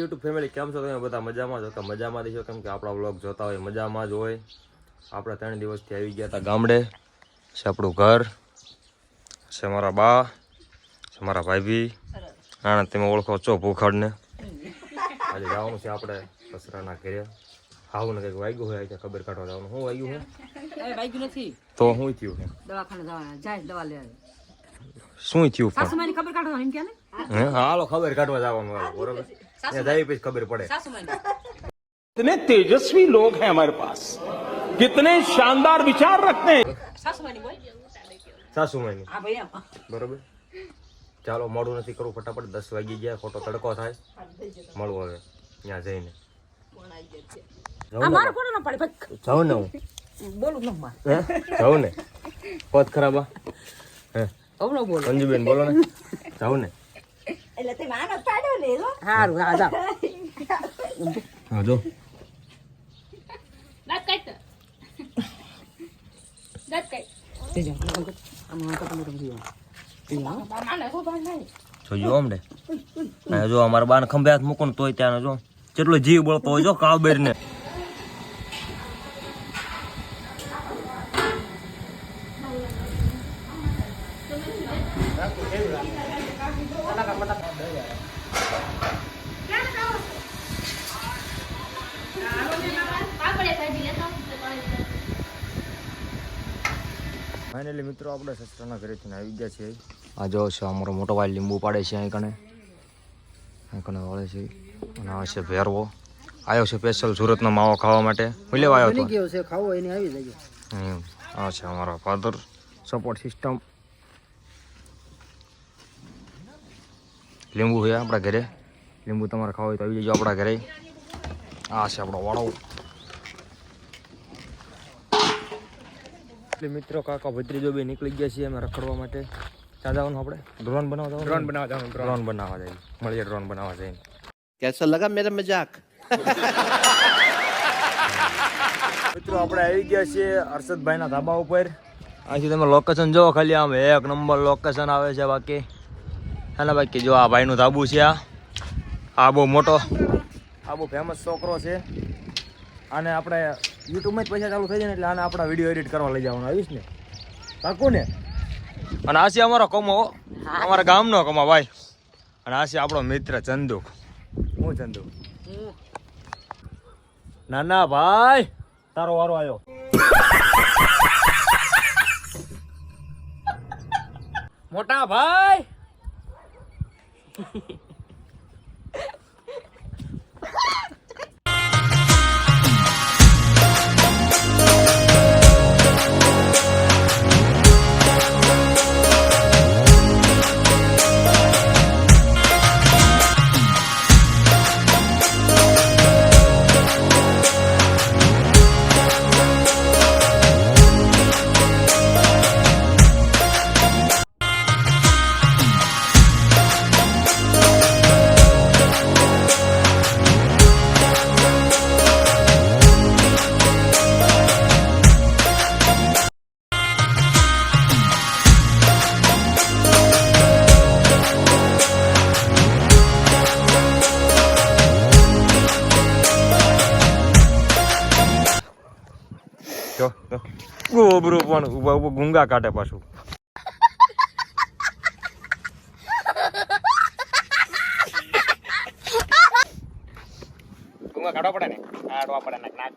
મારી YouTube family કેમ છો? તમે બધા મજામાં છો? કે મજામાં દેશો કેમ કે આપણા વ્લોગ જોતા હોય મજામાં જ હોય. આપણે ત્રણ દિવસથી આવી ગયા હતા ગામડે. છે આપણું ઘર. છે મારા બા. છે મારા ભાઈભી આણે તમે ઓળખો છો ભૂખડને. આજે જવાનું છે આપણે કસરાના ઘેરે. હાવું ને કંઈક વાગ્યું હોય ત્યાં ખબર કાઢવા જવાનું. શું વાગ્યું છે નથી. તો શું થયું દવાખાને જવાના. જાય દવા લે શું થયું પણ? હાલો ખબર કાઢવા જવાનું બરોબર? ત્યાં જઈ પછી ખબર પડે સાસુમાની कितने तेजस्वी लोग हैं हमारे पास कितने शानदार विचार रखते हैं સાસુમાની બોલ સાસુ માની હા ભાઈ આમ બરોબર ચાલો મોડું નથી કરવું ફટાફટ દસ વાગી ગયા ખોટો તડકો થાય મળવું હવે ત્યાં જઈને આ મારો ફોટો ના પડે ભાઈ જાઉં ને હું બોલું ન માર હે જાઉં ને પદ ખરાબ આ? હે હમણાં બોલો મંજુબેન બોલો ને જાઉં ને હારું હા જાઓ હા જાઓ. હા જો. જો અમને જો અમારા બાન ખંભે હાથ મૂકો ને તોય ત્યાં જો. કેટલો જીવ બળતો હોય જો કાવબેર ને ફાઇનલી મિત્રો આપણે સસરાના ઘરેથી આવી ગયા છીએ. આ જો છે અમારો મોટો ભાઈ લીંબુ પાડે છે અહીં કણે. અહીં કણે વળે છે. અને આ છે ભેરવો. આવ્યો છે સ્પેશિયલ સુરતનો માવો ખાવા માટે. હું લેવા આવ્યો ગયો છે ખાવો એને આવી જાય આ છે અમારો ફાધર સપોર્ટ સિસ્ટમ લીંબુ છે આપણા ઘરે. લીંબુ તમારે ખાવા હોય તો આવી જજો આપણા ઘરે. આ છે આપણો વાળો. એટલે મિત્રો કાકા ભત્રીજો બે નીકળી ગયા છીએ અમે રખડવા માટે. ત્યાં જવાનું આપણે? ડ્રોન બનાવવા ડ્રોન બનાવવા જવાનું ડ્રોન બનાવવા જાય મળીએ ડ્રોન બનાવવા જઈને. કેસો લગા મેરા મજાક? મિત્રો આપણે આવી ગયા છીએ હર્ષદભાઈના ધાબા ઉપર. અહીંથી તમે લોકેશન જોવો ખાલી આમ એક નંબર લોકેશન આવે છે બાકી. હે ને બાકી જો આ ભાઈનું ધાબું છે આ. આ બહુ મોટો. આ બહુ ફેમસ છોકરો છે. આને આપણે યુટ્યુબમાં જ પૈસા ચાલુ થઈ જાય ને એટલે આને આપણા વીડિયો એડિટ કરવા લઈ જવાનું આવીશ ને? પાકું ને અને આ અમારો કમો અમારા ગામનો કમો ભાઈ. અને આ આપણો મિત્ર ચંદુક. હું ચંદુ ના ના ભાઈ તારો વારો આવ્યો મોટા ભાઈ. પણ ઊભા ઊભા ગુંગા કાઢે પાછું. ગુંગા કાઢવા પડે ને?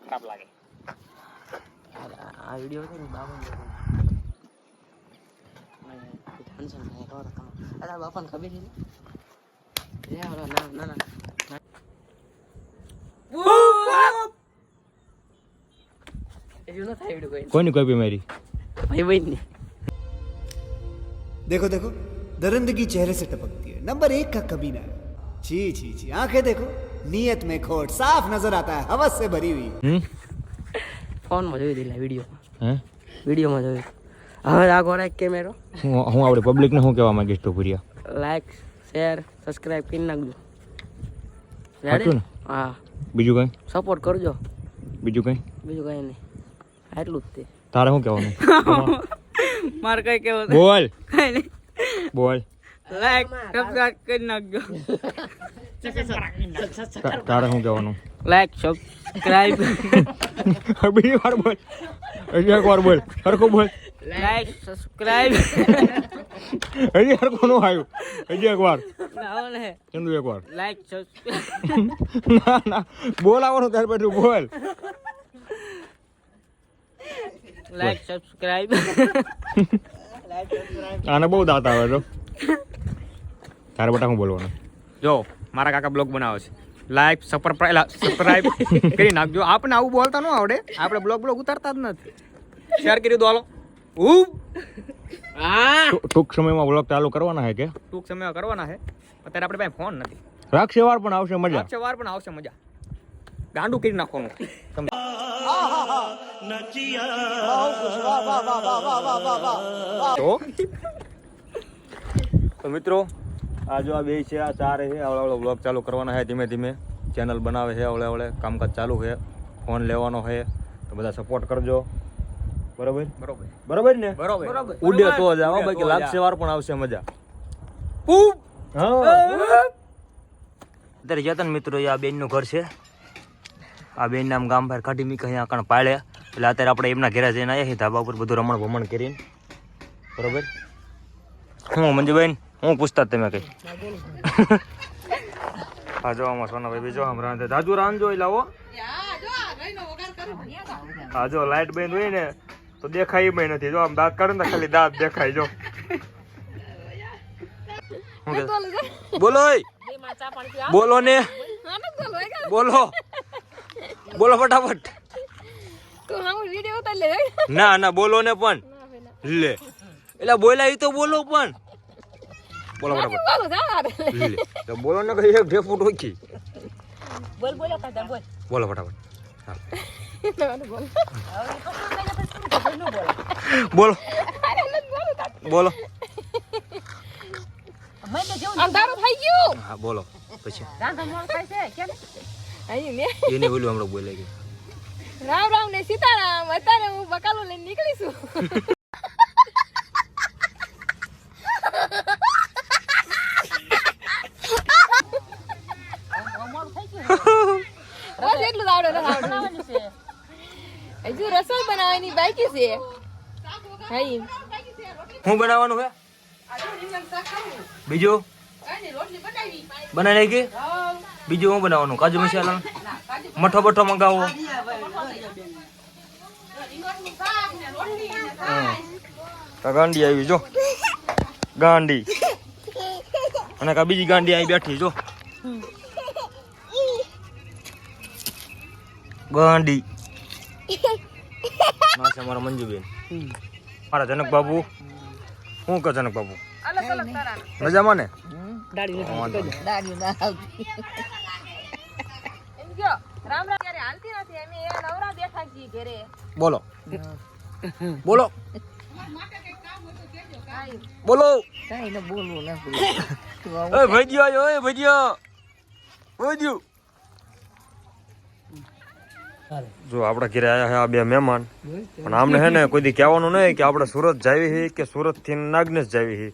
ખરાબ લાગે. આ વિડિયો ને ખબર નહીં ના? કોઈ. બીમારી કોપી મારી ભાઈ ભાઈ ને देखो देखो दरिंदगी चेहरे से टपकती है नंबर एक का कमीना है जी जी जी आंखें देखो नियत में खोट साफ नजर आता है हवस से भरी हुई હમ ફોનમાં જોઈ દીધા વિડીયો હે વિડીયોમાં જોયું હવે આગળ રાખ કેમેરો હું હું આપણે પબ્લિકને શું કહેવા માંગીશ ટુકુરિયા લાઈક શેર સબસ્ક્રાઇબ કરી નાખજો સાચું ને? હા બીજું કંઈ સપોર્ટ કરજો બીજું કંઈ બીજું કઈ નહીં આટલું જ તે તારે શું કહેવાનું? મારે કઈ કેવું બોલ. બોલ. લાઈક સબસ્ક્રાઇબ કરી નાખજો. તારે શું કહેવાનું? લાઈક સબસ્ક્રાઇબ બીજી વાર બોલ. હજી એક વાર બોલ. સરખું બોલ. લાઈક સબસ્ક્રાઇબ હજી સરખું નું આવ્યું? હજી એક વાર. ચંદુ એક વાર. લાઈક સબસ્ક્રાઇબ ના ના. બોલાવાનું ત્યાર પછી બોલ. લાઈક સબસ્ક્રાઇબ આને બહુ દાંત આવે તો તારે બટા શું બોલવાનું? જો મારા કાકા બ્લોગ બનાવે છે. લાઈક સબસ્ક્રાઇબ કરી નાખજો. આપણે આવું બોલતા ન આવડે. આપણે બ્લોગ બ્લોગ ઉતારતા જ નથી. શેર કરી દો હાલો. ઉ ટૂંક સમયમાં બ્લોગ ચાલુ કરવાના છે કે? ટૂંક સમયમાં કરવાના છે અત્યારે આપણે પાસે ફોન નથી. રાખશે વાર પણ આવશે મજા. રાખશે વાર પણ આવશે મજા. ગાંડું કરી નાખવાનું. તમે તો તો મિત્રો આ જો આ બે છે આ ચાર છે આવડે આવડે વ્લોગ ચાલુ કરવાના છે ધીમે ધીમે. ચેનલ બનાવે છે આવડે આવડે કામકાજ ચાલુ છે. ફોન લેવાનો છે તો બધા સપોર્ટ કરજો. બરોબર? બરોબર. બરોબર ને? બરોબર. ઉડે તો જ આવો બાકી લાગશે વાર પણ આવશે મજા. હા. અત્યારે જતન મિત્રો આ બેનનું ઘર છે. આ બેન નામ ગામ બહાર કાઢી મીકા અહીંયા કણ પાળે એટલે અત્યારે આપણે એમના ઘેરા જઈને આવ્યા છીએ, ધાબા ઉપર બધું રમણ ભમણ કરીને. બરોબર? હું, મંજુબેન, હું પૂછતા તમે કઈ. હા જો આમાં સોનાભાઈ બીજો આમ રાંધે જાજુ રાંધજો એટલે આવો હા જો લાઈટ બંધ હોય ને, તો દેખાય એમાં નથી. જો આમ દાંત કાઢે ને ખાલી દાંત દેખાય, જો? બોલો બોલો ને. બોલો. બોલો ફટાફટ. ના ના બોલો ને પણ. લે. એટલે બોલ્યા ઈ તો બોલો પણ. બોલો ફટાફટ. લે તો બોલો ને કઈ એક ઢેફૂટ ઓછી. બોલો ફટાફટ. બોલ. બોલો. બોલો અંધારું થઈ ગયું. હા બોલો. પછી. એને બોલ્યું હમણાં બોલાઈ ગયું. રામ રામ ને સીતારામ. અત્યારે હું બકાલો લઈને નીકળીશું બસ એટલું આવડે. હજુ રસોઈ બનાવવાની બાકી છે. શું બનાવવાનું છે બીજું? બનાવી નાખી? બીજું શું બનાવવાનું? કાજુ મસાલા? મઠો બઠો મંગાવો. ગાંડી આવી જો. ગાંડી. અને કા બીજી ગાંડી આવી બેઠી જો. ગાંડી. માસે મારા મંજુબેન. મારા જનક બાબુ શું કહે જનક બાબુ મજામાં ને? દાડી ના આવતી. એમ કયો રામ રામ ત્યારે હાલતી નથી? એમ એ નવરા બેઠા છીએ ઘરે. બોલો. બોલો. બોલો. કાઈ ન બોલવું ના એ ભજીયો આયો એ ભજીયો. ભજીયું. જો આપણા ઘરે આયા છે આ બે મહેમાન. પણ આમને હે ને કોઈ દી કહેવાનું નહીં કે આપણે સુરત જાવી છે કે સુરતથી નાગનેશ જાવી છે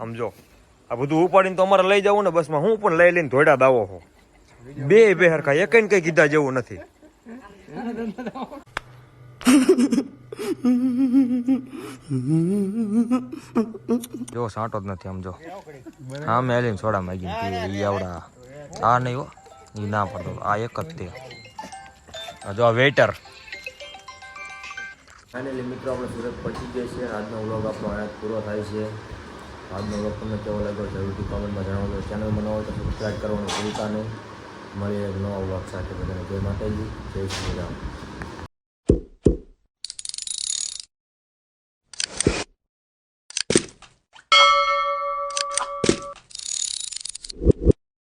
આમ જો. આ બધું ઉપાડીને તો અમારે લઈ જવું ને બસમાં. હું પણ લઈ લઈને ધોડા દાવો હો. બે બે હરખા એક કઈ કીધા જેવું નથી. જો સાંટો જ નથી આમ જો. હા મેં લઈને સોડા માગી ઈ આવડા. આ નહીં હો. ઈ ના પડતો. આ એક જ તે. આ જો આ વેટર. ફાઇનલી મિત્રો આપણે સુરત પહોંચી ગયા છીએ. આજનો વ્લોગ આપણો અહીંયા પૂરો થાય છે. આજનો વ્લોગ તમને કેવો લાગ્યો જરૂરથી કોમેન્ટમાં જણાવજો. ચેનલ બનાવો તો સબસ્ક્રાઈબ કરવાનું ભૂલતા નહીં. મળીએ એક નવા વ્લોગ સાથે બધાને. જય માતાજી, જય શ્રી રામ.